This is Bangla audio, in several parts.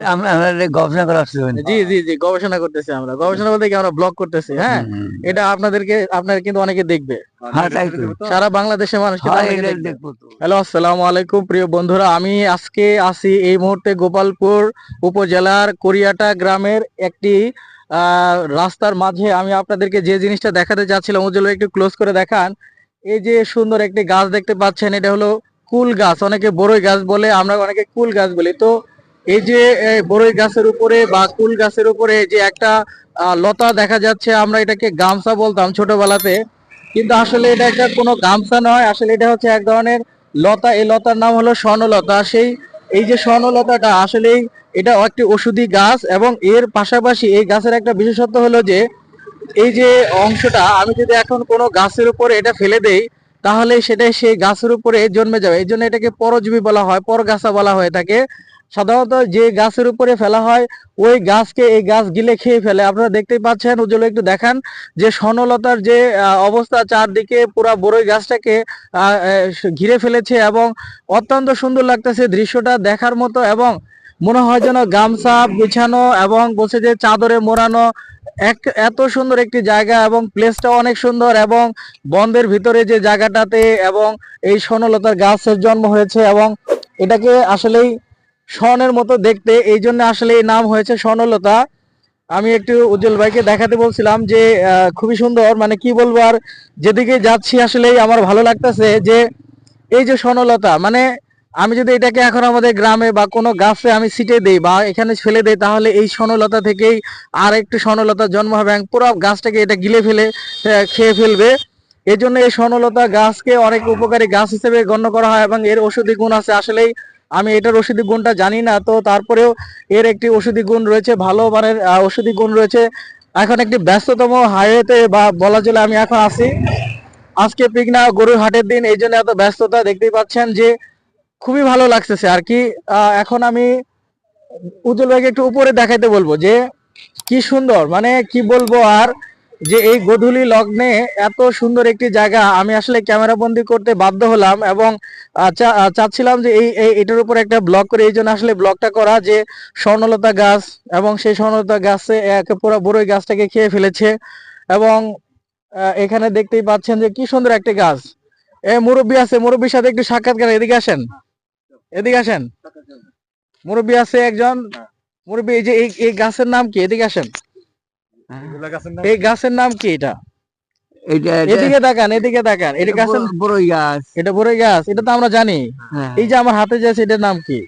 আমরা গবেষণা করা জি জি জি গবেষণা করতেছি আমরা। গবেষণা বলতে কি আমরা ব্লগ করতেছি হ্যাঁ? এটা আপনাদেরকে আপনারা কিন্তু অনেকে দেখবে। হ্যাঁ সারা বাংলাদেশের মানুষ হ্যাঁ, হ্যালো আসসালামু আলাইকুম প্রিয় বন্ধুরা। আমি আজকে আছি এই মুহূর্তে গোপালপুর উপজেলার কোরিয়াটা গ্রামের একটি আহ, রাস্তার মাঝে। আমি আপনাদেরকে যে জিনিসটা দেখাতে চাচ্ছিলাম ওগুলো একটু ক্লোজ করে দেখান। এই যে সুন্দর একটি গাছ দেখতে পাচ্ছেন এটা হলো কুল গাছ। অনেকে বড়ই গাছ বলে আমরা অনেকে কুল গাছ বলি। তো এই যে বড়ই গাছের উপরে বা কুল গাছের উপরে যে একটা লতা দেখা যাচ্ছে, আমরা এটাকে গামছা বলতাম ছোটবেলাতে। কিন্তু আসলে এটা একটা কোনো গামছা নয়, আসলে এটা হচ্ছে এক ধরনের লতা। এই লতার নাম হলো স্বর্ণলতা। সেই, এই যে স্বর্ণলতাটা আসলে এটা একটি ওষুধি গাছ এবং এর পাশাপাশি এই গাছের একটা বিশেষত্ব হলো যে, এই যে অংশটা, আমি যদি এখন কোনো গাছের উপরে এটা ফেলে দেই, তাহলে সেটা সেই গাছের উপরে জন্মে যাবে। এই জন্য এটাকে পরজীবী বলা হয়, পরগাছা বলা হয়ে থাকে। সাধারণত যে গাছের উপরে ফেলা হয়, ওই গাছকে এই গাছ গিলে খেয়ে ফেলে। আপনারা দেখতেই পাচ্ছেন, উজ্জ্বল একটু দেখান যে স্বর্ণলতার যে অবস্থা চারদিকে পুরা বড়ই গাছটাকে ঘিরে ফেলেছে এবং অত্যন্ত সুন্দর লাগতেছে দৃশ্যটা দেখার মতো এবং মনে হয় যেন গামছা বিছানো এবং বসে যে চাদরে মোড়ানো এক, এত সুন্দর একটি জায়গা এবং প্লেসটা অনেক সুন্দর এবং বন্ধের ভিতরে যে জায়গাটাতে এবং এই স্বর্ণলতার গাছের জন্ম হয়েছে এবং এটাকে আসলেই স্বর্ণের মতো দেখতে। এই জন্য আসলে এই নাম হয়েছে স্বর্ণলতা। আমি একটু উজ্জ্বল ভাইকে দেখাতে বলছিলাম যে খুবই সুন্দর। মানে কি বলব আর, যেদিকে যাচ্ছি আসলেই আমার ভালো লাগতেছে যে, এই যে স্বর্ণলতা মানে আমি যদি এটাকে এখন আমাদের গ্রামে বা কোনো গাছে আমি ছিটে দিই বা এখানে ফেলে দেই, তাহলে এই স্বর্ণলতা থেকেই আর একটু স্বর্ণলতার জন্ম হবে পুরো গাছটাকে এটা গিলে ফেলে খেয়ে ফেলবে। এই জন্য এই স্বর্ণলতা গাছকে অনেক উপকারী গাছ হিসেবে গণ্য করা হয় এবং এর ওষুধি গুণ আছে আসলেই আমি এটার ওষুধি গুণটা জানি না, তো তারপরেও এর একটি ওষুধি গুণ রয়েছে, ভালো মানের ওষুধি গুণ রয়েছে। এখন একটি ব্যস্ততম হাইওয়েতে বা বলা চলে আমি এখন আছি। আজকে পিকনা গরুর হাটের দিন, এই জন্য এত ব্যস্ততা দেখতেই পাচ্ছেন যে খুবই ভালো লাগতেছে আর কি। এখন আমি উজ্জ্বল ভাইকে একটু উপরে দেখাইতে বলব যে কি সুন্দর মানে কি বলব আর যে এই গধূলি লগ্নে এত সুন্দর একটি জায়গা, আমি আসলে ক্যামেরা বন্দি করতে বাধ্য হলাম এবং চাচ্ছিলাম যে এই এটার উপর একটা ব্লগ করে, এই জন্য আসলে ব্লগটা করা যে স্বর্ণলতা গাছ এবং সেই স্বর্ণলতা গাছে এক পুরো বড়ই গাছটাকে খেয়ে ফেলেছে এবং এখানে দেখতেই পাচ্ছেন যে কি সুন্দর একটা গাছ। এ, মুরব্বী আছে, মুরব্বীর সাথে একটু সাক্ষাৎকার এদিকে আসেন। এদিকে আসেন। মুরব্বী আছে একজন, মুরব্বী, এই যে এই গাছের নাম কি? এদিকে আসেন। এই গাছের নাম কি এটা? এটা এদিকে তাকান এদিকে তাকান এটা গাছের বড়ই গাছ। এটা বড়ই গাছ এটা তো আমরা জানি। হ্যাঁ। এই যে আমার হাতে যে এটার নাম কি?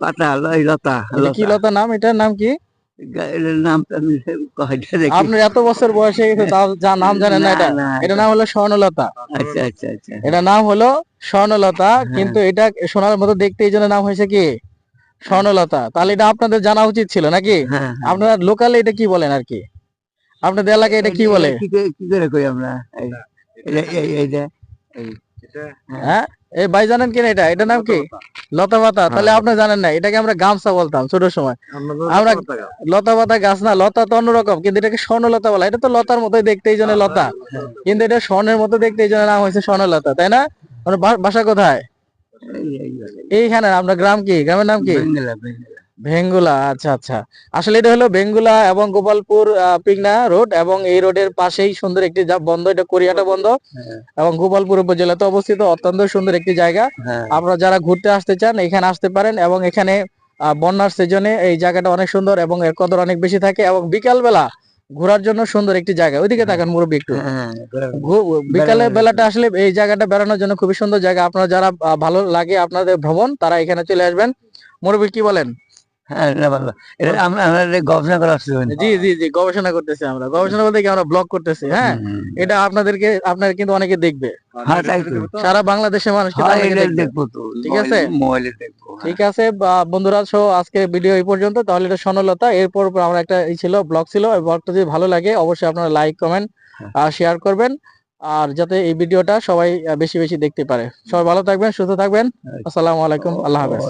পাতা লতা কি লতা। নাম? এটার নাম কি? আপনার এত বছর বয়সে যা নাম জানেন না এটা? এটা নাম হলো স্বর্ণলতা। আচ্ছা আচ্ছা আচ্ছা। এটা নাম হলো স্বর্ণলতা কিন্তু এটা সোনার মতো দেখতে এই জন্য নাম হয়েছে কি? স্বর্ণলতা তাহলে এটা আপনাদের জানা উচিত ছিল নাকি? হ্যাঁ হ্যাঁ। আপনারা লোকালে এটা কি বলেন আর কি? আপনাদের এলাকায় এটা কি বলে? কি করে- কই আমরা? হ্যাঁ এই ভাই জানেন কিনা এটা? এটা নাম কি? লতা পাতা। তাহলে আপনি জানেন না এটাকে আমরা গামছা বলতাম ছোট সময়। আমরা লতা পাতা গাছ। না লতা তো অন্যরকম কিন্তু এটাকে স্বর্ণলতা বলা এটা তো লতার মতোই দেখতে এই জন্য লতা কিন্তু এটা স্বর্ণের মতো দেখতে এই জন্য নাম হয়েছে স্বর্ণলতা তাই না? আপনার বাসা কোথায়। এইখানে আপনার গ্রাম কি? গ্রামের নাম কি। ভেঙ্গুলা আচ্ছা আচ্ছা। আসলে এটা হলো বেঙ্গুলা এবং গোপালপুর পিগনা রোড এবং এই রোডের পাশেই সুন্দর একটি যা বন্ধ এটা কোরিয়াটা বন্ধ হ্যাঁ, এবং গোপালপুর উপজেলাতে অবস্থিত অত্যন্ত সুন্দর একটি জায়গা। হ্যাঁ। আপনারা যারা ঘুরতে আসতে চান এখানে আসতে পারেন এবং এখানে বন্যার সিজনে এই জায়গাটা অনেক সুন্দর এবং এর কদর অনেক বেশি থাকে এবং বিকাল বেলা ঘোরার জন্য সুন্দর একটি জায়গা। ওইদিকে তাকান মুরব্বী একটু। হ্যাঁ, ঘু- বিকালে বেলাটা আসলে এই জায়গাটা বেড়ানোর জন্য খুবই সুন্দর জায়গা। আপনারা যারা ভালো লাগে আপনাদের ভ্রমণ তারা এখানে চলে আসবেন। মুরব্বী কি বলেন? হ্যাঁ, না, ভালো। এটা আমরা আমরা গবেষণা জি জি জি গবেষণা করতেছি আমরা। গবেষণা বলতে কি আমরা ব্লগ করতেছি হ্যাঁ? এটা আপনাদেরকে আপনারা কিন্তু অনেকে দেখবে। হ্যাঁ তাই তো। সারা বাংলাদেশের মানুষ হ্যাঁ, ঠিক আছে? মোবাইলে- মোবাইলে দেখব। হ্যাঁ। ঠিক আছে বন্ধুরা সো আজকে ভিডিও এই পর্যন্ত। তাহলে এটা স্বর্ণলতা এরপর আমার একটা ই ছিল ব্লগ ছিল এই ব্লগটা যদি ভালো লাগে অবশ্যই আপনারা লাইক কমেন্ট আর শেয়ার করবেন। আর যাতে এই ভিডিওটা সবাই বেশি বেশি দেখতে পারে। সবাই ভালো থাকবেন সুস্থ থাকবেন। আসসালামু আলাইকুম আল্লাহ হাফেজ।